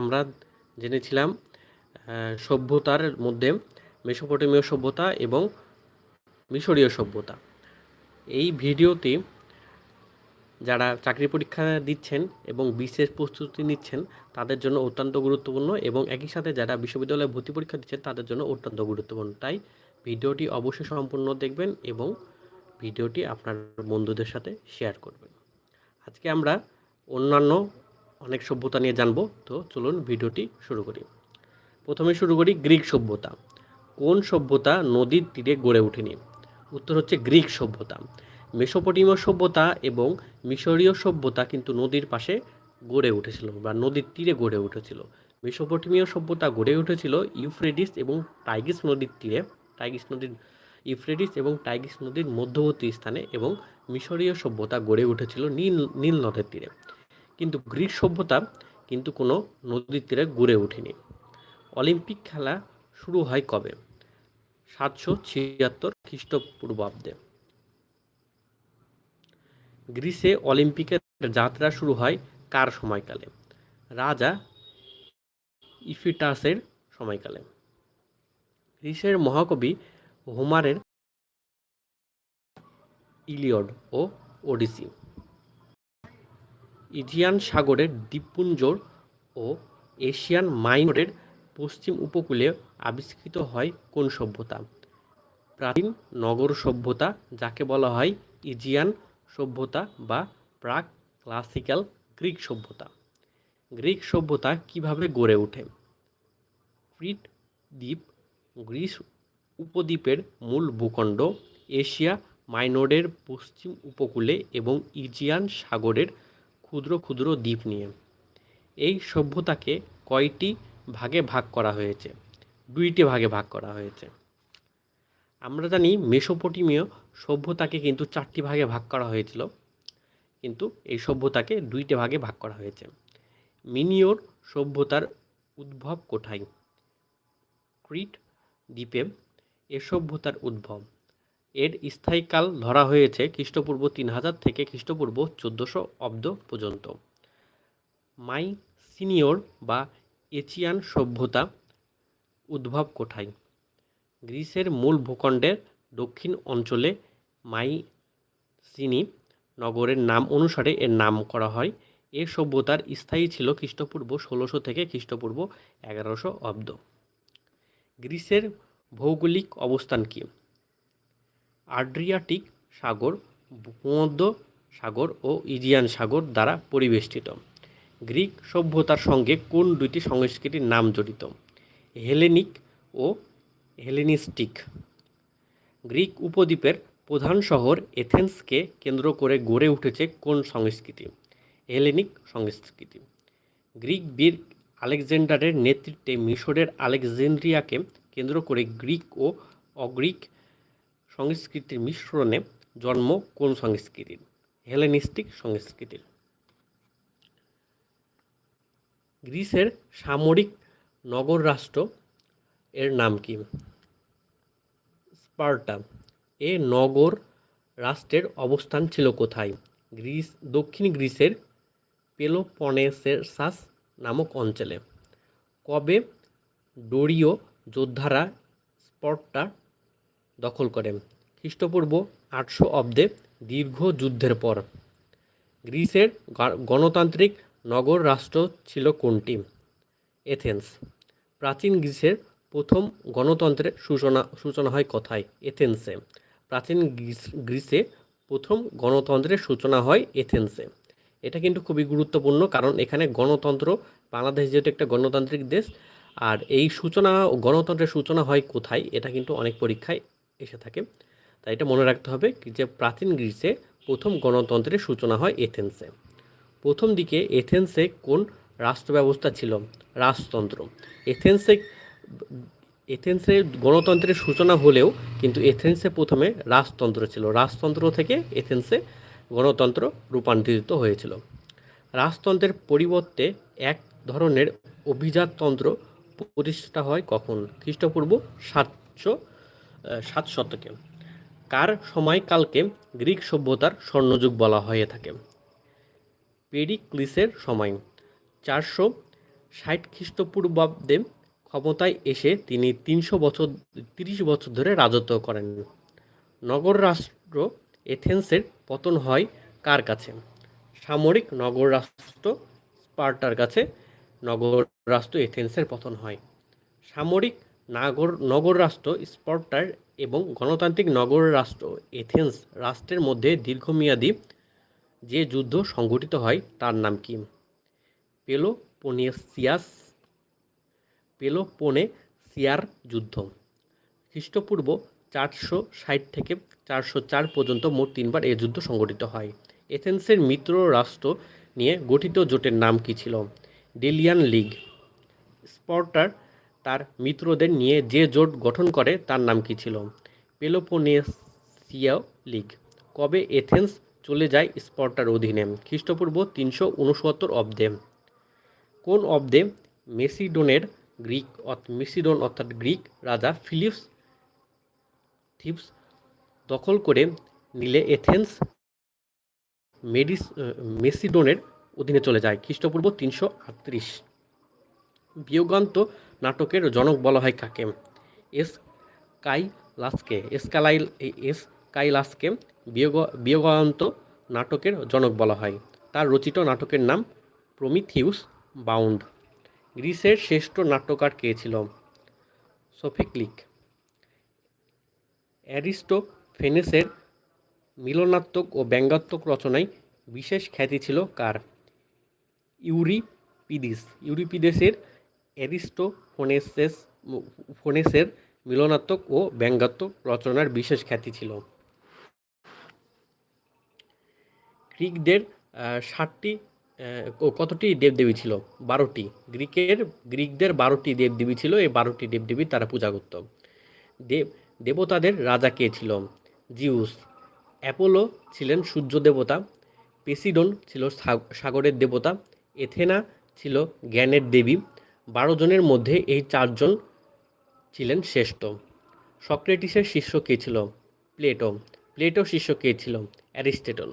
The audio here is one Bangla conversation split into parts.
আমরা জেনেছিলাম সভ্যতার মধ্যে মেসোপটেমীয় সভ্যতা এবং মিশরীয় সভ্যতা। এই ভিডিওতে যারা চাকরি পরীক্ষা দিচ্ছেন এবং বিশেষ প্রস্তুতি নিচ্ছেন, তাদের জন্য অত্যন্ত গুরুত্বপূর্ণ এবং একই সাথে যারা বিশ্ববিদ্যালয়ে ভর্তি পরীক্ষা দিচ্ছেন, তাদের জন্য অত্যন্ত গুরুত্বপূর্ণ। তাই ভিডিওটি অবশ্যই সম্পূর্ণ দেখবেন এবং ভিডিওটি আপনার বন্ধুদের সাথে শেয়ার করবেন। আজকে আমরা অন্যান্য অনেক সভ্যতা নিয়ে জানব। তো চলুন ভিডিওটি শুরু করি। প্রথমে শুরু করি গ্রিক সভ্যতা। কোন সভ্যতা নদীর তীরে গড়ে ওঠেনি? উত্তর হচ্ছে গ্রিক সভ্যতা। মেসোপটেমীয় সভ্যতা এবং মিশরীয় সভ্যতা কিন্তু নদীর পাশে গড়ে উঠেছিল বা নদীর তীরে গড়ে উঠেছিল। মেসোপটেমীয় সভ্যতা গড়ে উঠেছিল ইউফ্রেডিস এবং টাইগিস নদীর তীরে। টাইগিস নদীর ইউফ্রেডিস এবং টাইগিস নদীর মধ্যবর্তী স্থানে এবং মিশরীয় সভ্যতা গড়ে উঠেছিল নীল নীল নদের তীরে। কিন্তু গ্রিক সভ্যতা কিন্তু কোনো নদীর তীরে গড়ে ওঠেনি। অলিম্পিক খেলা শুরু হয় কবে? সাতশো ছিয়াত্তর খ্রিস্টপূর্বাব্দে। গ্রিসে অলিম্পিকের যাত্রা শুরু হয় কার সময়কালে? রাজা ইফিটাসের সময়কালে। গ্রিসের মহাকবি হোমারের ইলিয়ড ও ওডিসি। ইজিয়ান সাগরের দ্বীপপুঞ্জর ও এশিয়ান মাইনরের পশ্চিম উপকূলে আবিষ্কৃত হয় কোন সভ্যতা? প্রাচীন নগর সভ্যতা, যাকে বলা হয় ইজিয়ান সভ্যতা বা প্রাক ক্লাসিক্যাল গ্রিক সভ্যতা। গ্রিক সভ্যতা কীভাবে গড়ে ওঠে? ক্রিট দ্বীপ, গ্রিস উপদ্বীপের মূল ভূখণ্ড, এশিয়া মাইনরের পশ্চিম উপকূলে এবং ইজিয়ান সাগরের ক্ষুদ্র ক্ষুদ্র দ্বীপ নিয়ে। এই সভ্যতাকে কয়টি ভাগে ভাগ করা হয়েছে? দুইটি ভাগে ভাগ করা হয়েছে। আমরা জানি মেসোপটেমীয় সভ্যতাকে কিন্তু চারটি ভাগে ভাগ করা হয়েছিল, কিন্তু এই সভ্যতাকে দুইটি ভাগে ভাগ করা হয়েছে। মিনিওর সভ্যতার উদ্ভব কোথায়? ক্রিট দ্বীপে এ সভ্যতার উদ্ভব। এর স্থায়ীকাল ধরা হয়েছে খ্রিস্টপূর্ব তিন হাজার থেকে খ্রিস্টপূর্ব চোদ্দোশো অব্দ পর্যন্ত। মাই সিনিয়র বা এচিয়ান সভ্যতা উদ্ভব কোথায়? গ্রিসের মূল ভূখণ্ডের দক্ষিণ অঞ্চলে মাইসিনি নগরের নাম অনুসারে এর নাম করা হয়। এ সভ্যতার স্থায়ী ছিল খ্রিস্টপূর্ব ষোলোশো থেকে খ্রিস্টপূর্ব এগারোশো অব্দ। গ্রিসের ভৌগোলিক অবস্থান কী? আড্রিয়াটিক সাগর, ভূমধ্য সাগর ও ইজিয়ান সাগর দ্বারা পরিবেষ্টিত। গ্রিক সভ্যতার সঙ্গে কোন দুইটি সংস্কৃতির নাম জড়িত? হেলেনিক ও হেলেনিস্টিক। গ্রিক উপদ্বীপের প্রধান শহর এথেন্সকে কেন্দ্র করে গড়ে উঠেছে কোন সংস্কৃতি? হেলেনিক সংস্কৃতি। গ্রিক বীর আলেকজান্ডারের নেতৃত্বে মিশরের আলেকজান্দ্রিয়াকে কেন্দ্র করে গ্রিক ও অগ্রিক সংস্কৃতির মিশ্রণে জন্ম কোন সংস্কৃতির? হেলেনিস্টিক সংস্কৃতির। গ্রিসের সামরিক নগর রাষ্ট্র এর নাম কি? স্পার্টা। এ নগর রাষ্ট্রের অবস্থান ছিল কোথায়? গ্রিস, দক্ষিণ গ্রিসের পেলোপনেসেসাস নামক অঞ্চলে। কবে ডোরীয় যোদ্ধারা স্পর্টা দখল করে খ্রিস্টপূর্ব আটশো অব্দে দীর্ঘ যুদ্ধের পর গ্রিসের গণতান্ত্রিক নগর রাষ্ট্র ছিল কোনটি? এথেন্স। প্রাচীন গ্রিসের প্রথম গণতন্ত্রের সূচনা সূচনা হয় কোথায়? এথেন্সে। প্রাচীন গ্রিসে প্রথম গণতন্ত্রের সূচনা হয় এথেন্সে। এটা কিন্তু খুবই গুরুত্বপূর্ণ কারণ এখানে গণতন্ত্র বাংলাদেশ যেহেতু একটা গণতান্ত্রিক দেশ, আর এই সূচনা গণতন্ত্রের সূচনা হয় কোথায়? এটা কিন্তু অনেক পরীক্ষায় এসে থাকে। তাই এটা মনে রাখতে হবে যে প্রাচীন গ্রিসে প্রথম গণতন্ত্রের সূচনা হয় এথেন্সে। প্রথম দিকে এথেন্সে কোন রাষ্ট্র ব্যবস্থা ছিল? রাজতন্ত্র। এথেন্সে এথেন্সে গণতন্ত্রের সূচনা হলেও কিন্তু এথেন্সে প্রথমে রাজতন্ত্র ছিল। রাজতন্ত্র থেকে এথেন্সে গণতন্ত্র রূপান্তরিত হয়েছিল। রাজতন্ত্রের পরিবর্তে এক ধরনের অভিজাততন্ত্র প্রতিষ্ঠা হয় কখন? খ্রিস্টপূর্ব সাতশো সাত শতকে। কার সময়কালকে গ্রিক সভ্যতার স্বর্ণযুগ বলা হয়ে থাকে? পেরিক্লিসের সময়। চারশো ষাট খ্রিস্টপূর্বাব্দে ক্ষমতায় এসে তিনি তিনশো বছর, তিরিশ বছর ধরে রাজত্ব করেন। নগর রাষ্ট্র এথেন্সের পতন হয় কার কাছে? সামরিক নগর রাষ্ট্র স্পার্টার কাছে। নগর রাষ্ট্র এথেন্সের পতন হয়। সামরিক নাগর, নগর রাষ্ট্র স্পার্টার এবং গণতান্ত্রিক নগর রাষ্ট্র, এথেন্স রাষ্ট্রের মধ্যে দীর্ঘমেয়াদী যে যুদ্ধ সংঘটিত হয়, তার নাম কি? পেলোপোনেসিয়াস, পেলোপোনেসিয়ার যুদ্ধ। খ্রিস্টপূর্ব চারশো ষাট থেকে চারশো চার পর্যন্ত মোট তিনবার এই যুদ্ধ সংঘটিত হয়। এথেন্সের মিত্র রাষ্ট্র নিয়ে গঠিত জোটের নাম কী ছিল? ডেলিয়ান লিগ। স্পর্টার তার মিত্রদের নিয়ে যে জোট গঠন করে, তার নাম কী ছিল? পেলোপোনেসিয়া লীগ। কবে এথেন্স চলে যায় স্পর্টার অধীনে? খ্রিস্টপূর্ব তিনশো উনসত্তর অব্দে। কোন অব্দে? মেসিডোনের গ্রিক মেসিডোন অর্থাৎ গ্রিক রাজা ফিলিপস থিপস দখল করে নিলে এথেন্স মেডিস, মেসিডোনের অধীনে চলে যায়। খ্রিস্টপূর্ব তিনশো আটত্রিশ। বিয়োগান্ত নাটকের জনক বলা হয় কাকে? এস কাইলাসকে এসকালাই এস কাইলাসকে বিয়োগ বিয়োগান্ত নাটকের জনক বলা হয়। তার রচিত নাটকের নাম প্রমিথিউস বাউন্ড। গ্রিসের শ্রেষ্ঠ নাট্যকার কে ছিল? সোফিক্লিক। অ্যারিস্টোফেনেসের মিলনাত্মক ও ব্যঙ্গাত্মক রচনায় বিশেষ খ্যাতি ছিল কার? ইউরিপিদিস ইউরিপিদেসের অ্যারিস্টোফোনেসেস ফোনেসের মিলনাত্মক ও ব্যঙ্গাত্মক রচনার বিশেষ খ্যাতি ছিল। গ্রিকদের ষাটটি কতটি দেবদেবী ছিল? বারোটি। গ্রিকের, গ্রিকদের বারোটি দেবদেবী ছিল। এই বারোটি দেবদেবী তারা পূজা করত দেব, দেবতাদের রাজা কে ছিল? জিউস। অ্যাপোলো ছিলেন সূর্য দেবতা। পেসিডন ছিল সাগরের দেবতা। এথেনা ছিল জ্ঞানের দেবী। বারো জনের মধ্যে এই চারজন ছিলেন শ্রেষ্ঠ। সক্রেটিসের শিষ্য কে ছিল? প্লেটো। প্লেটো শিষ্য কে ছিল? অ্যারিস্টেটল।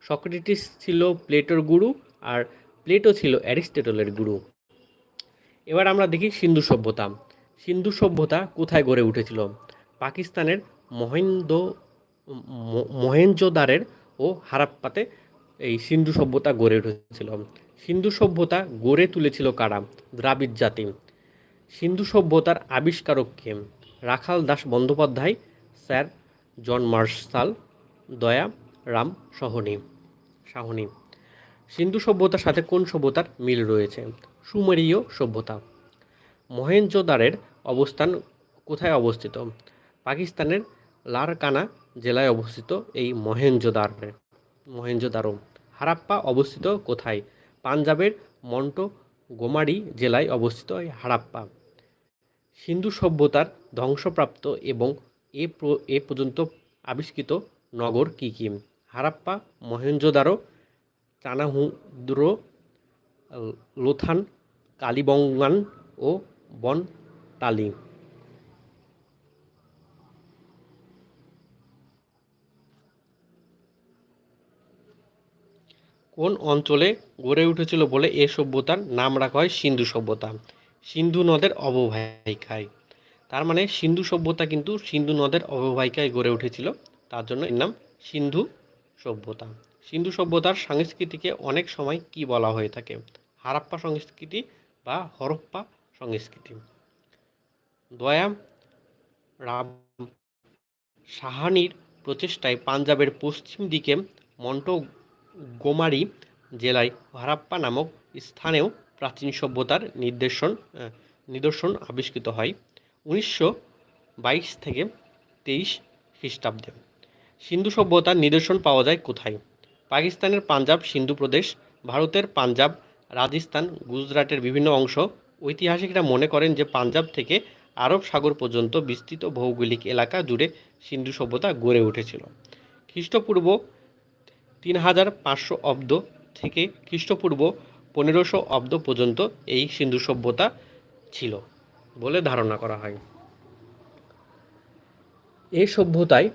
সক্রেটিস ছিল প্লেটোর গুরু আর প্লেটো ছিল অ্যারিস্টেটলের গুরু। এবার আমরা দেখি সিন্ধু সভ্যতা। সিন্ধু সভ্যতা কোথায় গড়ে উঠেছিল? পাকিস্তানের মহেন্দ ম- মহেঞ্জোদারের ও হারাপ্পাতে এই সিন্ধু সভ্যতা গড়ে উঠেছিল। সিন্ধু সভ্যতা গড়ে তুলেছিল কারা? দ্রাবিড় জাতি। সিন্ধু সভ্যতার আবিষ্কারক কে? Rakhal Das Bandyopadhyay, sir John Marshall Daya Ram Sahni. Sahni. সিন্ধু সভ্যতার সাথে কোন সভ্যতার মিল রয়েছে? সুমেরীয় সভ্যতা। মহেঞ্জোদারের অবস্থান কোথায় অবস্থিত? পাকিস্তানের লারকানা জেলায় অবস্থিত এই মহেঞ্জোদার মহেঞ্জোদারো হারাপ্পা অবস্থিত কোথায়? পাঞ্জাবের মন্টো গোমারি জেলায় অবস্থিত এই হারাপ্পা। সিন্ধু সভ্যতার ধ্বংসপ্রাপ্ত এবং এ এ পর্যন্ত আবিষ্কৃত নগর কী কী? হারাপ্পা মহেঞ্জোদারো চানাহুদ্র, লোথান, কালিবঙ্গান ও বনতালি। কোন অঞ্চলে গড়ে উঠেছিল বলে এ সভ্যতার নাম রাখা হয় সিন্ধু সভ্যতা? সিন্ধু নদের অববাহিকায়। তার মানে সিন্ধু সভ্যতা কিন্তু সিন্ধু নদের অববাহিকায় গড়ে উঠেছিল। তার জন্য এর নাম সিন্ধু সভ্যতা। সিন্ধু সভ্যতার সংস্কৃতিকে অনেক সময় কি বলা হয়ে থাকে? হারাপ্পা সংস্কৃতি বা হরপ্পা সংস্কৃতি। দয়া রাম সাহানির প্রচেষ্টায় পাঞ্জাবের পশ্চিম দিকে মন্টো গোমারি জেলায় হারাপ্পা নামক স্থানেও প্রাচীন সভ্যতার নির্দেশন নিদর্শন আবিষ্কৃত হয় উনিশশো বাইশ থেকে তেইশ খ্রিস্টাব্দে। সিন্ধু সভ্যতার নিদর্শন পাওয়া যায় কোথায়? পাকিস্তানের পাঞ্জাব, সিন্ধু প্রদেশ, ভারতের পাঞ্জাব, রাজস্থান, গুজরাটের বিভিন্ন অংশ। ঐতিহাসিকরা মনে করেন যে পাঞ্জাব থেকে আরব সাগর পর্যন্ত বিস্তৃত ভৌগোলিক এলাকা জুড়ে সিন্ধু সভ্যতা গড়ে উঠেছিল। খ্রিস্টপূর্ব তিন হাজার পাঁচশো অব্দ থেকে খ্রিস্টপূর্ব পনেরোশো অব্দ পর্যন্ত এই সিন্ধু সভ্যতা ছিল বলে ধারণা করা হয়। এই সভ্যতায়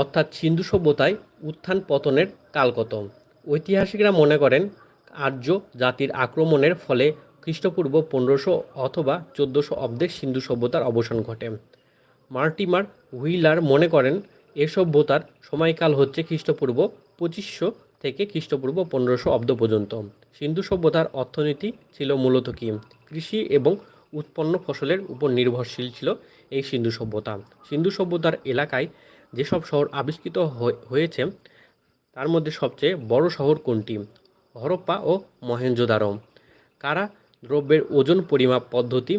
অর্থাৎ সিন্ধু সভ্যতায় উত্থান পতনের কাল কত ঐতিহাসিকরা মনে করেন আর্য জাতির আক্রমণের ফলে খ্রিস্টপূর্ব পনেরোশো অথবা চোদ্দোশো অব্দে সিন্ধু সভ্যতার অবসান ঘটে। মার্টিমার হুইলার মনে করেন এ সভ্যতার সময়কাল হচ্ছে খ্রিস্টপূর্ব পঁচিশশো থেকে খ্রিস্টপূর্ব পনেরোশো অব্দ পর্যন্ত। সিন্ধু সভ্যতার অর্থনীতি ছিল মূলত কি? কৃষি এবং উৎপন্ন ফসলের উপর নির্ভরশীল ছিল এই সিন্ধু সভ্যতা। সিন্ধু সভ্যতার এলাকায় যেসব শহর আবিষ্কৃত হয়ে- হয়েছে, তার মধ্যে সবচেয়ে বড় শহর কোনটি? হরপ্পা ও মহেঞ্জোদারো। কারা দ্রব্যের ওজন পরিমাপ পদ্ধতি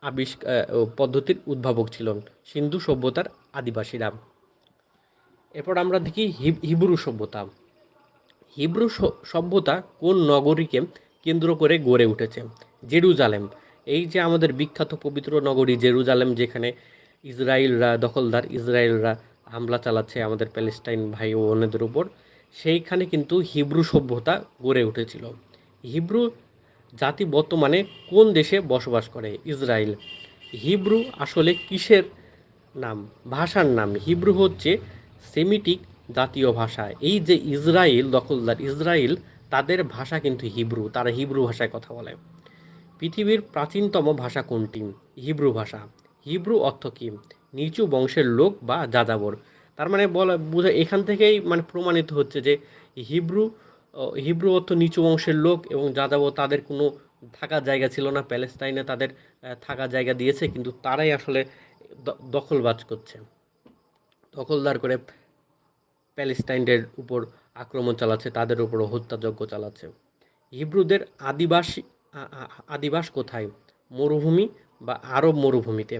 আবিষ্কার পদ্ধতির উদ্ভাবক ছিল? সিন্ধু সভ্যতার আদিবাসীরা। এরপর আমরা দেখি হিব- হিব্রু সভ্যতা। হিব্রু সভ্যতা কোন নগরীকে কেন্দ্র করে গড়ে উঠেছে? জেরুজালেম। এই যে আমাদের বিখ্যাত পবিত্র নগরী জেরুজালেম, যেখানে ইসরায়েলরা, দখলদার ইসরায়েলরা হামলা চালাচ্ছে আমাদের প্যালেস্টাইন ভাই ও বোনেদের উপর, সেইখানে কিন্তু হিব্রু সভ্যতা গড়ে উঠেছিল। হিব্রু জাতি বর্তমানে কোন দেশে বসবাস করে? ইসরায়েল। হিব্রু আসলে কিসের নাম? ভাষার নাম। হিব্রু হচ্ছে সেমিটিক জাতীয় ভাষা। এই যে ইসরায়েল, দখলদার ইসরায়েল, তাদের ভাষা কিন্তু হিব্রু, তারা হিব্রু ভাষায় কথা বলে। পৃথিবীর প্রাচীনতম ভাষা কোনটি? হিব্রু ভাষা। হিব্রু অর্থ কী? নিচু বংশের লোক বা যাযাবর। তার মানে বলা, বোঝা, এখান থেকেই মানে প্রমাণিত হচ্ছে যে হিব্রু হিব্রু অর্থ নিচু বংশের লোক এবং যাযাবর তাদের কোনো থাকার জায়গা ছিল না। প্যালেস্তাইনে তাদের থাকার জায়গা দিয়েছে, কিন্তু তারাই আসলে দখলবাজ করছে। দখলদার করে প্যালেস্টাইনদের উপর আক্রমণ চালাচ্ছে, তাদের উপরও হত্যাযজ্ঞ চালাচ্ছে। হিব্রুদের আদিবাসী আদিবাস কোথায়? মরুভূমি বা আরব মরুভূমিতে।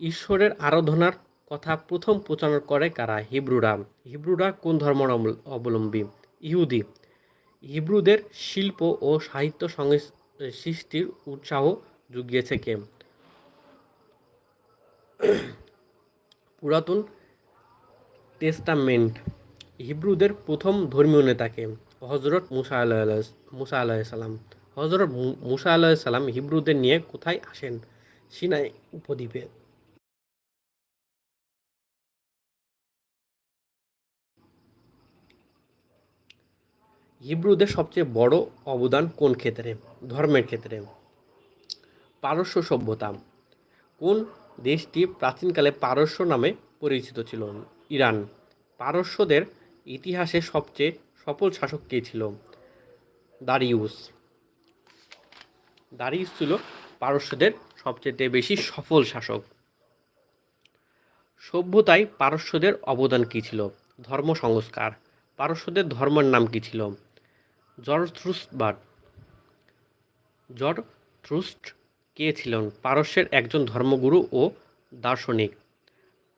ঈশ্বরের আরাধনার কথা প্রথম প্রচার করে কারা? হিব্রুরা। হিব্রুরা কোন ধর্ম অবলম্বী? ইহুদি। হিব্রুদের শিল্প ও সাহিত্য সৃষ্টির উৎসাহ জুগিয়েছে কে? পুরাতন টেস্টামেন্ট। হিব্রুদের প্রথম ধর্মীয় নেতাকে হজরত মুসা আলাহ মুসা আলাহ সালাম। হজরত মুসা আলাহ সালাম হিব্রুদের নিয়ে কোথায় আসেন সিনাই উপদ্বীপে? হিব্রুদের সবচেয়ে বড় অবদান কোন ক্ষেত্রে? ধর্মের ক্ষেত্রে। পারস্য সভ্যতা। কোন দেশটি প্রাচীনকালে পারস্য নামে পরিচিত ছিল? ইরান। পারস্যদের ইতিহাসে সবচেয়ে সফল শাসক কে ছিল? দারিউস। দারিউস ছিল পারস্যদের সবচেয়ে বেশি সফল শাসক। সভ্যতায় পারস্যদের অবদান কী ছিল? ধর্ম সংস্কার। পারস্যদের ধর্মের নাম কী ছিল? জরথ্রুস্টবাদ জরথ্রুস্ট কে ছিলেন? পারস্যের একজন ধর্মগুরু ও দার্শনিক।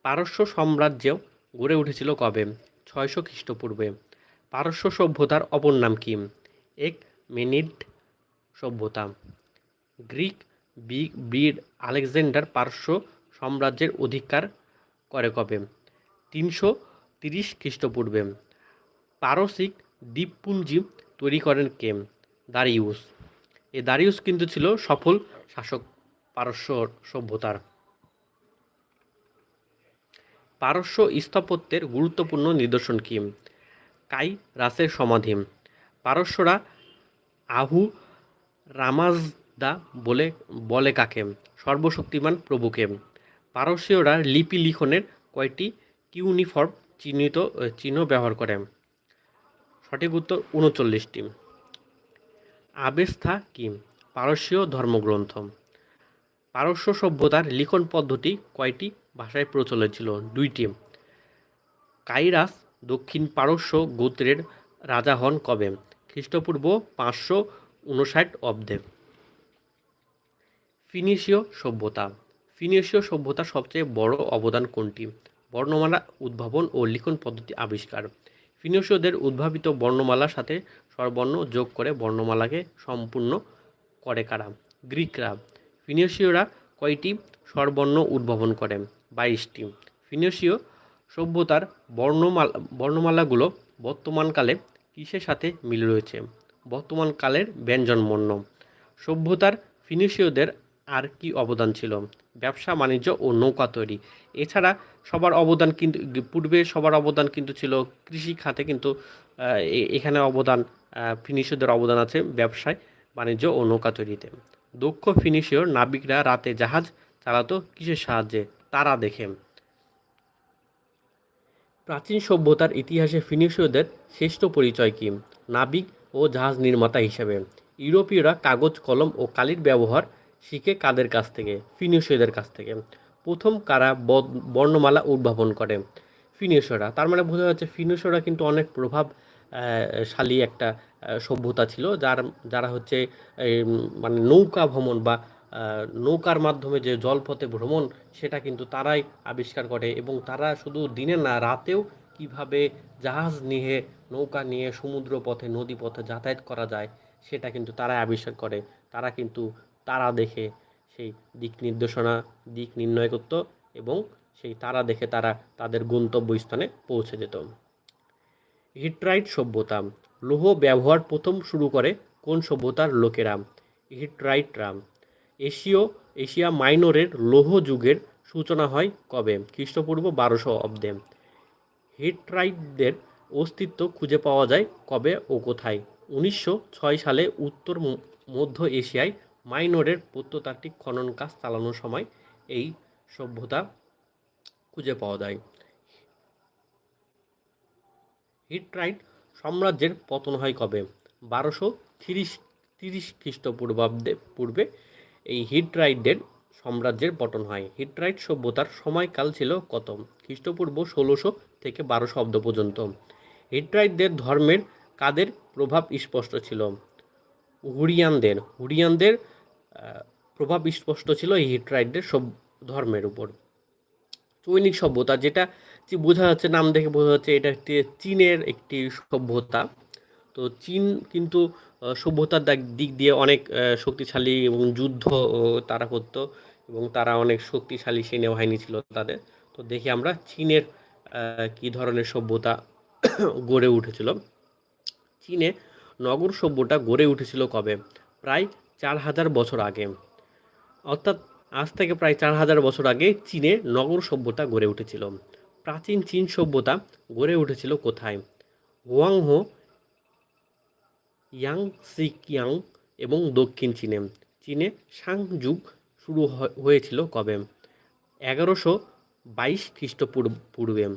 পারস্য সাম্রাজ্য গড়ে উঠেছিল কবে? ছয়শো খ্রিস্টপূর্বে। পারস্য সভ্যতার অপর নাম কি? এক মেনিড সভ্যতা। গ্রিক বিগ বীর আলেকজান্ডার পারস্য সাম্রাজ্যের অধিকার করে কবে? তিনশো তিরিশ খ্রিস্টপূর্বে। পারসিক দ্বীপপুঞ্জি তৈরি করেন কে? দারিউস। এ দারিউস কিন্তু ছিল সফল শাসক পারস্য সভ্যতার। পারস্য স্থাপত্যের গুরুত্বপূর্ণ নিদর্শন কি? কাই রাসের সমাধি। পারস্যরা আহু রামাজদা বলে বলে কাকে? সর্বশক্তিমান প্রভুকে। পারস্যরা লিপি লিখনের কয়টি কিউনিফর্ম চিহ্নিত, চিহ্ন ব্যবহার করে? সঠিক উত্তর উনচল্লিশটি। আবেস্থা কি? পারস্যীয় ধর্মগ্রন্থ। পারস্য সভ্যতার লিখন পদ্ধতি কয়টি? ভাষায় প্রচলিত ছিল দুইটি কাইরাস দক্ষিণ পারস্য গোত্রের রাজা হন কবে? খ্রিস্টপূর্ব পাঁচশো উনষাট অব্দে। ফিনিশীয় সভ্যতা। ফিনিশীয় সভ্যতার সবচেয়ে বড় অবদান কোনটি? বর্ণমালা, উদ্ভাবন ও লিখন পদ্ধতি আবিষ্কার। ফিনিশীয়দের উদ্ভাবিত বর্ণমালার সাথে স্বরবর্ণ যোগ করে বর্ণমালাকে সম্পূর্ণ করে কারা? গ্রিকরা। ফিনিশীয়রা কয়টি স্বরবর্ণ উদ্ভাবন করে? বাইশটি ফিনিশীয় সভ্যতার বর্ণমালা, বর্ণমালাগুলো বর্তমানকালে কিসের সাথে মিল রয়েছে? বর্তমানকালের ব্যঞ্জনবর্ণ সভ্যতার ফিনিশীয়দের আর কি অবদান ছিল? ব্যবসা, বাণিজ্য ও নৌকা তৈরি। এছাড়া সবার অবদান কিন্তু, পূর্বে সবার অবদান কিন্তু ছিল কৃষি খাতে কিন্তু এখানে অবদান ফিনিশীয়দের অবদান আছে ব্যবসায়, বাণিজ্য ও নৌকা তৈরিতে। দক্ষ ফিনিশীয় নাবিকরা রাতে জাহাজ চালাতো কিসের সাহায্যে? তারা দেখে। প্রাচীন সভ্যতার ইতিহাসে ফিনিশীয়দের শ্রেষ্ঠ পরিচয় কি? নাবিক ও জাহাজ নির্মাতা হিসেবে। ইউরোপীয়রা কাগজ কলম ও কালির ব্যবহার শিখে কাদের কাছ থেকে? ফিনিশীয়দের কাছ থেকে। প্রথম কারা বর্ণমালা উদ্ভাবন করে? ফিনিশীয়রা। তার মানে বোঝা যাচ্ছে ফিনিশীয়রা কিন্তু অনেক প্রভাব আহ, শালী একটা সভ্যতা ছিল যার যারা হচ্ছে মানে নৌকা ভ্রমণ বা নৌকার মাধ্যমে যে জলপথে ভ্রমণ, সেটা কিন্তু তারাই আবিষ্কার করে এবং তারা শুধু দিনে না, রাতেও কীভাবে জাহাজ নিয়ে, নৌকা নিয়ে সমুদ্র পথে নদী পথে যাতায়াত করা যায়, সেটা কিন্তু তারাই আবিষ্কার করে। তারা কিন্তু তারা দেখে সেই দিক নির্দেশনা, দিক নির্ণয় করত এবং সেই তারা দেখে তারা তাদের গন্তব্যস্থানে পৌঁছে যেত। হিটরাইট সভ্যতা, লৌহ ব্যবহার প্রথম শুরু করে কোন সভ্যতার লোকেরা? হিটরাইটরা। এশীয়, এশিয়া মাইনরের লৌহ যুগের সূচনা হয় কবে? খ্রিস্টপূর্ব বারোশো অব্দে। হিটরাইটদের অস্তিত্ব খুঁজে পাওয়া যায় কবে ও কোথায়? উনিশশো ছয় সালে উত্তর মধ্য এশিয়ায় মাইনরের প্রত্নতাত্ত্বিক খনন কাজ চালানোর সময় এই সভ্যতা খুঁজে পাওয়া যায়। হিটরাইট সাম্রাজ্যের পতন হয় কবে? বারোশো তিরিশ তিরিশ খ্রিস্টপূর্বাব্দে পূর্বে এই হিটরাইটদের সাম্রাজ্যের পতন হয়। হিটরাইট সভ্যতার সময়কাল ছিল কত? খ্রিস্টপূর্ব ষোলোশো থেকে বারোশো অব্দ পর্যন্ত। হিটরাইটদের ধর্মের কাদের প্রভাব স্পষ্ট ছিল? হুরিয়ানদের। হুরিয়ানদের প্রভাব স্পষ্ট ছিল এই হিটরাইটদের সব ধর্মের উপর। চৈনিক সভ্যতা, যেটা বোঝা যাচ্ছে, নাম দেখে বোঝা যাচ্ছে, এটা একটি চীনের একটি সভ্যতা। তো চীন কিন্তু সভ্যতার দিক- দিয়ে অনেক শক্তিশালী এবং যুদ্ধ তারা করতো এবং তারা অনেক শক্তিশালী সেনাবাহিনী ছিল তাদের। তো দেখি আমরা চীনের কি ধরনের সভ্যতা গড়ে উঠেছিল। চীনে নগর সভ্যতা গড়ে উঠেছিল কবে? প্রায় চার হাজার বছর আগে। অর্থাৎ আজ থেকে প্রায় চার হাজার বছর আগে চীনে নগর সভ্যতা গড়ে উঠেছিল। প্রাচীন চীন সভ্যতা গড়ে উঠেছিল কোথায়? হুয়াংহো ইয়াং সিকিয়াং এবং দক্ষিণ চীনে। চীনে সাং যুগ শুরু হয়- হয়েছিল কবে? এগারোশো বাইশ খ্রিস্টপূর্ব পূর্বে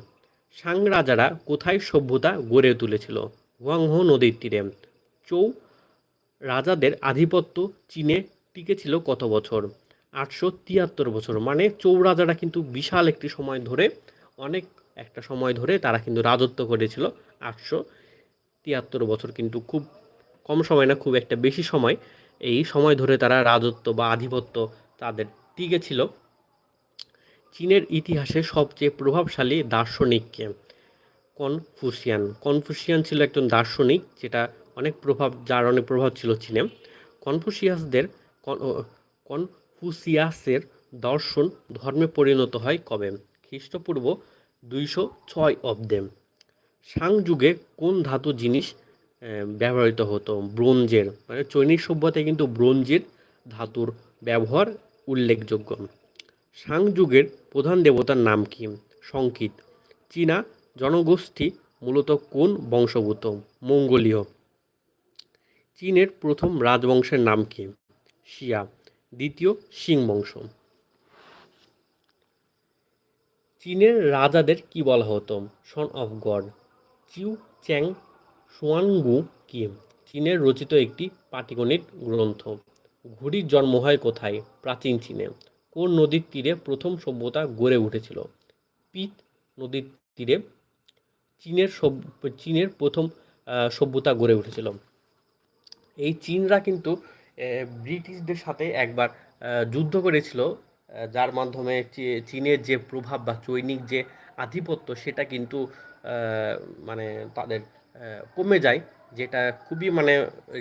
সাং রাজারা কোথায় সভ্যতা গড়ে তুলেছিল? হুয়াংহো নদীর তীরে। চৌ রাজাদের আধিপত্য চীনে টিকেছিল কত বছর? আটশো তিয়াত্তর বছর। মানে চৌ রাজারা কিন্তু বিশাল একটি সময় ধরে, অনেক একটা সময় ধরে তারা কিন্তু রাজত্ব করেছিল। আটশো তিয়াত্তর বছর কিন্তু খুব কম সময় না, খুব একটা বেশি সময় এই সময় ধরে তারা রাজত্ব বা আধিপত্য তাদের টিকে ছিল। চীনের ইতিহাসে সবচেয়ে প্রভাবশালী দার্শনিককে কনফুসিয়ান। কনফুসিয়ান ছিল একজন দার্শনিক যেটা অনেক প্রভাব, যার অনেক প্রভাব ছিল চীনে। কনফুসিয়াসদের কনফুসিয়াসের দর্শন ধর্মে পরিণত হয় কবে? খ্রিস্টপূর্ব দুইশো ছয় অব্দে। সাং যুগে কোন ধাতু জিনিস ব্যবহৃত হতো, ব্রোঞ্জের। মানে চৈনিক সভ্যতায় কিন্তু ব্রোঞ্জের ধাতুর ব্যবহার উল্লেখযোগ্য। সাং যুগের প্রধান দেবতার নাম কি? সংকিত। চীনা জনগোষ্ঠী মূলত কোন বংশভূত মঙ্গোলীয়। চীনের প্রথম রাজবংশের নাম কি? শিয়া। দ্বিতীয় সিং বংশ চীনের রাজাদের কি বলা হতো? সন অফ গড চিউ চ্যাং সুয়ানগু কি চীনের রচিত একটি পাটিগণিত গ্রন্থ। ঘুড়ির জন্ম হয় কোথায়? প্রাচীন চীনে। কোন নদীর তীরে প্রথম সভ্যতা গড়ে উঠেছিল? পিত নদীর তীরে চীনের সভ্য চীনের প্রথম সভ্যতা গড়ে উঠেছিল। এই চীনরা কিন্তু ব্রিটিশদের সাথে একবার যুদ্ধ করেছিল যার মাধ্যমে চীনের যে প্রভাব বা চৈনিক যে আধিপত্য সেটা কিন্তু মানে তাদের কমে যায়, যেটা খুবই মানে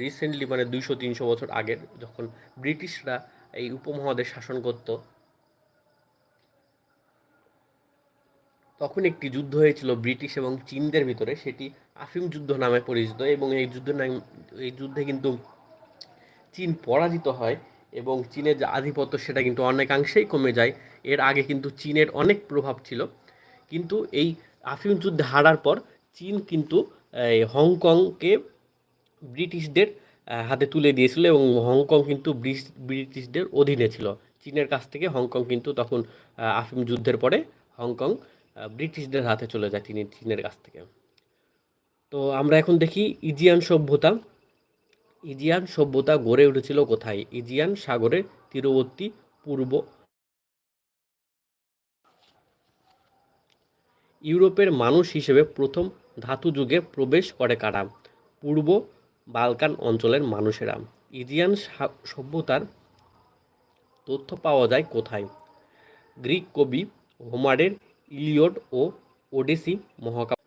রিসেন্টলি মানে দুইশো, তিনশো বছর আগের যখন ব্রিটিশরা এই উপমহাদেশ শাসন করতো, তখন একটি যুদ্ধ হয়েছিল ব্রিটিশ এবং চীনদের ভিতরে, সেটি আফিম যুদ্ধ নামে পরিচিত এবং এই যুদ্ধ নাম, এই যুদ্ধে কিন্তু চীন পরাজিত হয় এবং চীনের যে আধিপত্য সেটা কিন্তু অনেকাংশেই কমে যায়। এর আগে কিন্তু চীনের অনেক প্রভাব ছিল, কিন্তু এই আফিম যুদ্ধে হারার পর চীন কিন্তু এই হংকংকে ব্রিটিশদের হাতে তুলে দিয়েছিল এবং হংকং কিন্তু ব্রিটিশদের অধীনে ছিল। চীনের কাছ থেকে হংকং কিন্তু তখন আফিম যুদ্ধের পরে হংকং ব্রিটিশদের হাতে চলে যায় চীনের চীনের কাছ থেকে। তো আমরা এখন দেখি ইজিয়ান সভ্যতা। ইজিয়ান সভ্যতা গড়ে উঠেছিল কোথায়? ইজিয়ান সাগরের তীরবর্তী পূর্ব ইউরোপের মানুষ হিসেবে প্রথম ধাতু যুগে প্রবেশ করে কারা? পূর্ব বালকান অঞ্চলের মানুষেরা। ইজিয়ান সভ্যতার তথ্য পাওয়া যায় কোথায়? গ্রিক কবি হোমারের ইলিয়ড ও ওডেসি মহাকাব্য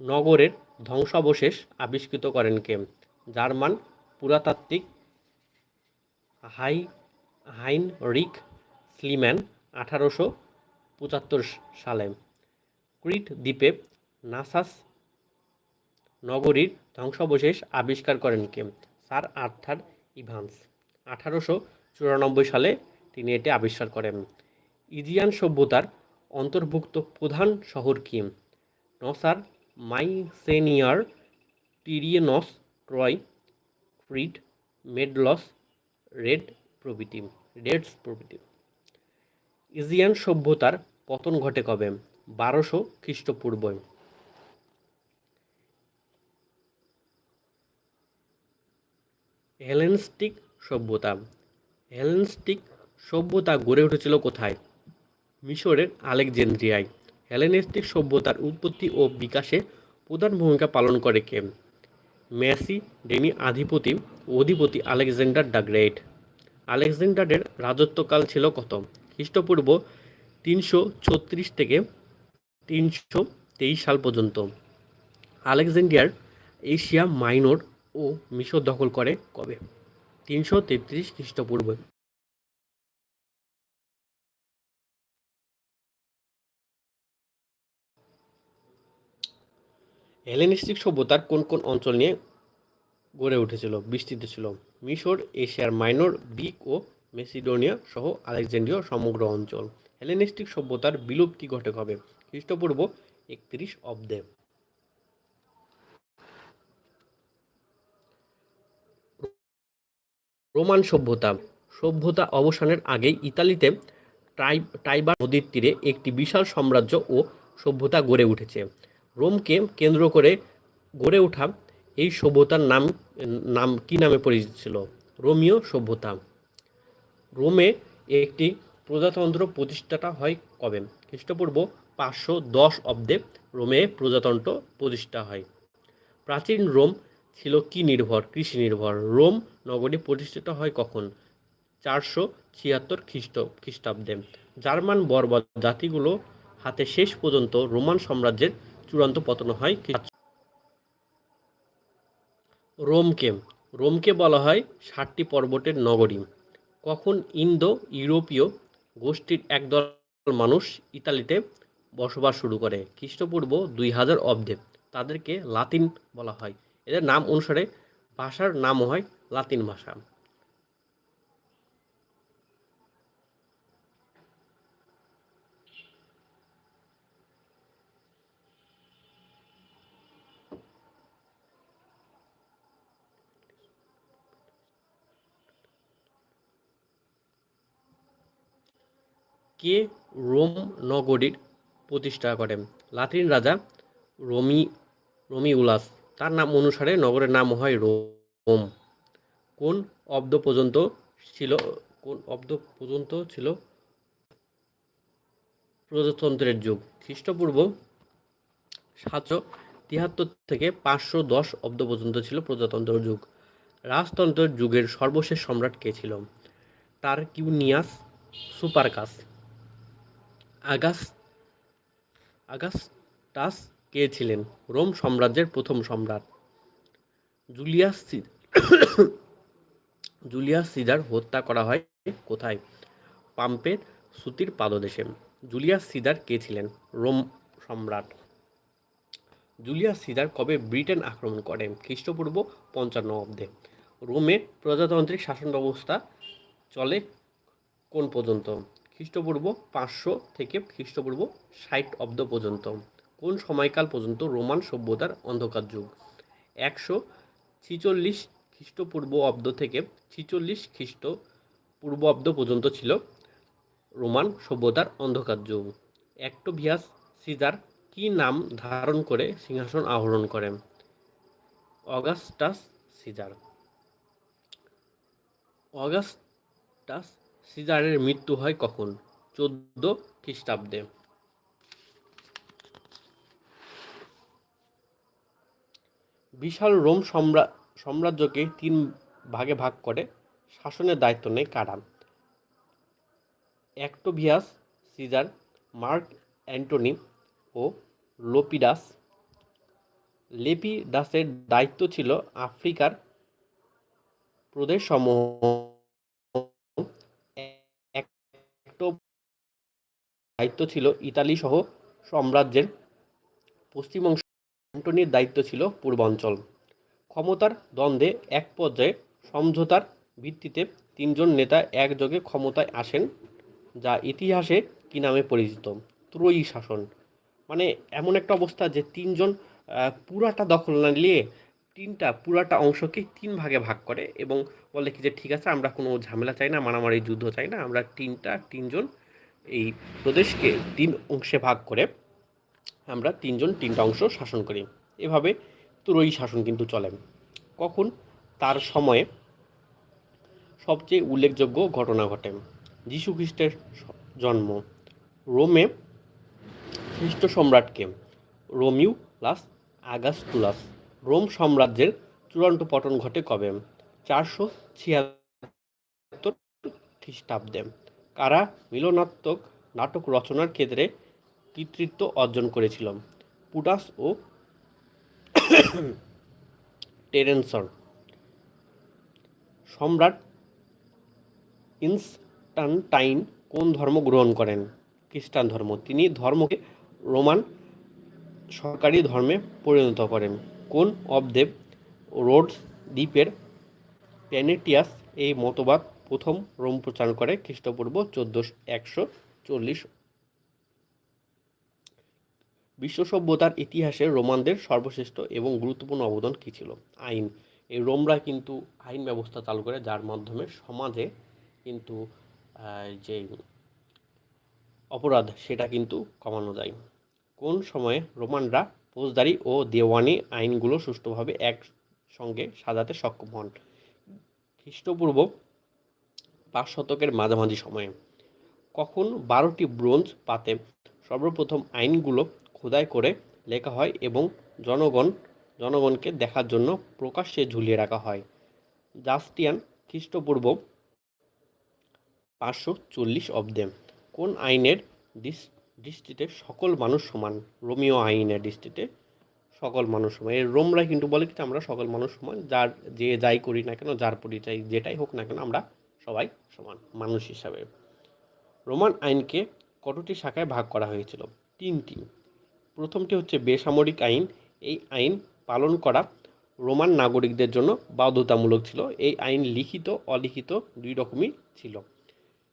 নগরের ধ্বংসাবশেষ আবিষ্কৃত করেন কে? জার্মান পুরাতাত্ত্বিক হাই হাইনরিক স্লিম্যান আঠারোশো পঁচাত্তর সালে। ক্রিট দ্বীপে নাসাস নগরীর ধ্বংসাবশেষ আবিষ্কার করেন কে? Sir Arthur Evans. আঠারোশো চুরানব্বই সালে তিনি এটি আবিষ্কার করেন। ইজিয়ান সভ্যতার অন্তর্ভুক্ত প্রধান শহর কি? নসার মাইসেনিয়ার টিরিয়েনস ট্রয় ক্রিট মেডলস রেড প্রভৃতি রেডস প্রভৃতি। ইজিয়ান সভ্যতার পতন ঘটে কবে? বারোশো খ্রিস্টপূর্ব হেলেনস্টিক সভ্যতা। হেলেনস্টিক সভ্যতা গড়ে উঠেছিল কোথায়? মিশরের আলেকজেন্দ্রিয়ায়। হেলেনিস্টিক সভ্যতার উৎপত্তি ও বিকাশে প্রধান ভূমিকা পালন করে কে? মেসি ডেনি আধিপতি অধিপতি আলেকজান্ডার দ্য গ্রেট। আলেকজান্ডারের রাজত্বকাল ছিল কত? খ্রিস্টপূর্ব তিনশো ছত্রিশ থেকে তিনশো তেইশ সাল পর্যন্ত। আলেকজান্ডিয়ার এশিয়া মাইনর ও মিশর দখল করে কবে? তিনশো তেত্রিশ খ্রিস্টপূর্ব। হেলেনিস্টিক সভ্যতার কোন কোন অঞ্চল নিয়ে গড়ে উঠেছিল, বিস্তৃত ছিল? মিশর, এশিয়ার মাইনর বিক ও মেসিডোনিয়া সহ আলেকজান্ড্রিয় সমগ্র অঞ্চল। হেলেনিস্টিক সভ্যতার বিলুপ্তি ঘটে কবে? খ্রিস্টপূর্ব একত্রিশ অব্দে। রোমান সভ্যতা সভ্যতা অবসানের আগেই ইতালিতে টাই, টাইবার নদীর তীরে একটি বিশাল সাম্রাজ্য ও সভ্যতা গড়ে উঠেছে। রোমকে কেন্দ্র করে গড়ে ওঠা এই সভ্যতার নাম নাম কি নামে পরিচিত ছিল? রোমীয় সভ্যতা। রোমে একটি প্রজাতন্ত্র প্রতিষ্ঠাটা হয় কবে? খ্রিস্টপূর্ব পাঁচশো দশ অব্দে রোমে প্রজাতন্ত্র প্রতিষ্ঠা হয়। প্রাচীন রোম ছিল কি নির্ভর? কৃষি নির্ভর। রোম নগরী প্রতিষ্ঠিত হয় কখন? চারশো ছিয়াত্তর খ্রিস্ট খ্রিস্টাব্দে। জার্মান বর্বর জাতিগুলো হাতে শেষ পর্যন্ত রোমান সাম্রাজ্যের চূড়ান্ত পতন হয় রোমকে। রোমকে বলা হয় ষাটটি পর্বতের নগরী। কখন ইন্দো ইউরোপীয় গোষ্ঠীর একদল মানুষ ইতালিতে বসবাস শুরু করে? খ্রিস্টপূর্ব দুই হাজার অব্দে। তাদেরকে লাতিন বলা হয়। এদের নাম অনুসারে ভাষার নামও হয় লাতিন ভাষা। কে রোম নগরীর প্রতিষ্ঠা করেন? লাতিন রাজা রোমি রোমিউলাস। তার নাম অনুসারে নগরের নাম হয় রোম। কোন অব্দ পর্যন্ত ছিল, কোন অব্দ পর্যন্ত ছিল? প্রজাতন্ত্রের যুগ। খ্রিস্টপূর্ব সাতশো তিয়াত্তর থেকে পাঁচশো দশ অব্দ পর্যন্ত ছিল প্রজাতন্ত্র যুগ। রাজতন্ত্রের যুগের সর্বশেষ সম্রাট কে ছিল? তার কিউনিয়াস সুপারকাস। আগাস আগাস্টাস কে ছিলেন? রোম সাম্রাজ্যের প্রথম সম্রাট। জুলিয়াস জুলিয়াস সিজার হত্যা করা হয় কোথায়? পাম্পের সুতির পাদদেশে। জুলিয়াস সিজার কে ছিলেন? রোম সম্রাট। জুলিয়াস সিজার কবে ব্রিটেন আক্রমণ করেন খ্রিস্টপূর্ব পঞ্চান্ন অব্দে। রোমে প্রজাতান্ত্রিক শাসন ব্যবস্থা চলে কোন পর্যন্ত? খ্রিস্টপূর্ব পাঁচশো থেকে খ্রিস্টপূর্ব ষাট অব্দ পর্যন্ত। কোন সময়কাল পর্যন্ত রোমান সভ্যতার অন্ধকার যুগ? একশো ছিচল্লিশ খ্রিস্টপূর্ব অব্দ থেকে ছিচল্লিশ খ্রিস্ট পূর্ব অব্দ পর্যন্ত ছিল রোমান সভ্যতার অন্ধকার যুগ। অ্যাক্টোভিয়াস সিজার কি নাম ধারণ করে সিংহাসন আহরণ করেন? Augustus caesar. অগাস্টাস সিজারের মৃত্যু হয় কখন? চোদ্দ খ্রিস্টাব্দে। বিশাল রোম সম্রা সাম্রাজ্যকে তিন ভাগে ভাগ করে, শাসনের দায়িত্ব নেয় কারা অ্যাক্টোভিয়াস, সিজার, মার্ক অ্যান্টনি ও লোপিডাস। লেপিডাসের দায়িত্ব ছিল আফ্রিকার প্রদেশসমূহ। অ্যাক্টো দায়িত্ব ছিল ইতালি সহ সাম্রাজ্যের পশ্চিম অংশ অ্যান্টনির দায়িত্ব ছিল পূর্বাঞ্চল। ক্ষমতার দ্বন্দ্বে এক পর্যায়ে সমঝোতার ভিত্তিতে তিনজন নেতা একযোগে ক্ষমতায় আসেন, যা ইতিহাসে কি নামে পরিচিত? ত্রয়ী শাসন। মানে এমন একটা অবস্থা যে তিনজন পুরাটা দখল না নিয়ে তিনটা পুরাটা অংশকে তিন ভাগে ভাগ করে এবং বলে কি যে, ঠিক আছে, আমরা কোনো ঝামেলা চাই না, মারামারি, যুদ্ধ চাই না, আমরা তিনটা, তিনজন এই প্রদেশকে তিন অংশে ভাগ করে আমরা তিনজন তিনটা অংশ শাসন করি। এভাবে ত্রয়ী শাসন কিন্তু চলে। কখন? তার সময়ে সবচেয়ে উল্লেখযোগ্য ঘটনা ঘটে। যীশু খ্রিস্টের জন্ম। রোমে খ্রিস্ট সম্রাটকে রোমিউ প্লাস আগাস্টুলাস রোম সাম্রাজ্যের চূড়ান্ত পতন ঘটে কবে? চারশো ছিয়াত্তর খ্রিস্টাব্দে। কারা? মিলনাত্মক নাটক রচনার ক্ষেত্রে কৃতিত্ব অর্জন করেছিল পুটাস ও টেরেন্সর সম্রাট ইনস্টানটাইন কোন ধর্ম গ্রহণ করেন? খ্রিস্টান ধর্ম। তিনি ধর্মকে রোমান সরকারি ধর্মে পরিণত করেন। কোন অবদেব রোডস দ্বীপের প্যানেটিয়াস এই মতবাদ প্রথম রোম প্রচার করে খ্রিস্টপূর্ব চোদ্দোশো একশো চল্লিশ বিশ্ব সভ্যতার ইতিহাসে রোমানদের সর্বশ্রেষ্ঠ এবং গুরুত্বপূর্ণ অবদান কী ছিল? আইন। এই রোমরা কিন্তু আইন ব্যবস্থা চালু করে, যার মাধ্যমে সমাজে কিন্তু যে অপরাধ, সেটা কিন্তু কমানো যায়। কোন সময়ে রোমানরা ফৌজদারি ও দেওয়ানি আইনগুলো সুষ্ঠুভাবে একসঙ্গে সাজাতে সক্ষম হন? খ্রিস্টপূর্ব পাঁচ শতকের মাঝামাঝি সময়ে। কখন বারোটি ব্রোঞ্জ পাতে সর্বপ্রথম আইনগুলো খোদাই করে লেখা হয় এবং জনগণ, জনগণকে দেখার জন্য প্রকাশ্যে ঝুলিয়ে রাখা হয়। জাস্টিয়ান খ্রিস্টপূর্ব পাঁচশো চল্লিশ অব্দে। কোন আইনের দৃষ- দৃষ্টিতে সকল মানুষ সমান? রোমিও আইনের দৃষ্টিতে সকল মানুষ সমান। এর রোমরা কিন্তু বলে কি আমরা সকল মানুষ সমান, যার যে যাই করি না কেন, যার পরিচয় যেটাই হোক না কেন, আমরা সবাই সমান, মানুষ হিসাবে। রোমান আইনকে কতটি শাখায় ভাগ করা হয়েছিল? তিনটি। প্রথমটি হচ্ছে বেসামরিক আইন। এই আইন পালন করা রোমান নাগরিকদের জন্য বাধ্যতামূলক ছিল। এই আইন লিখিত, অলিখিত দুই রকমই ছিল।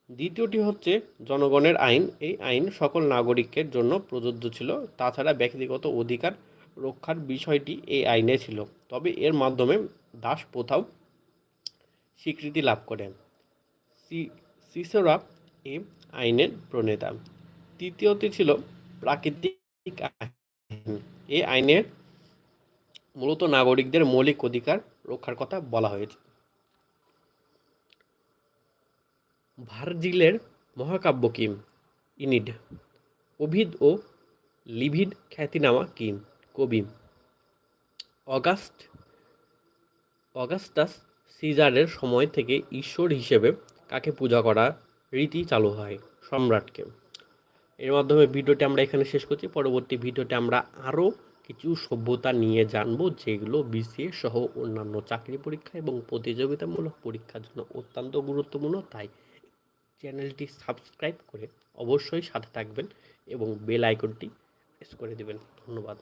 দ্বিতীয়টি হচ্ছে জনগণের আইন। এই আইন সকল নাগরিকের জন্য প্রযোজ্য ছিল। তাছাড়া ব্যক্তিগত অধিকার রক্ষার বিষয়টি এই আইনে ছিল। তবে এর মাধ্যমে দাস প্রথাও স্বীকৃতি লাভ করে। সিসেরা এ আইনের প্রণেতা। তৃতীয়টি ছিল প্রাকৃতিক আইন। এই আইনের মূলত নাগরিকদের মৌলিক অধিকার রক্ষার কথা বলা হয়েছে। ভার্জিলের মহাকাব্য কি ইনিড। ওভিড ও লিভিড খ্যাতিনামা কি কবি অগাস্ট, অগাস্টাস সিজারের সময় থেকে ঈশ্বর হিসেবে কাকে পূজা করা রীতি চালু হয়? সম্রাটকে। এর মাধ্যমে ভিডিওটি আমরা এখানে শেষ করছি। পরবর্তী ভিডিওতে আমরা আরও কিছু সভ্যতা নিয়ে জানব, যেগুলো বিসিএ সহ অন্যান্য চাকরি পরীক্ষা এবং প্রতিযোগিতামূলক পরীক্ষার জন্য অত্যন্ত গুরুত্বপূর্ণ। তাই চ্যানেলটি সাবস্ক্রাইব করে অবশ্যই সাথে থাকবেন এবং বেল আইকনটি প্রেস করে দেবেন। ধন্যবাদ।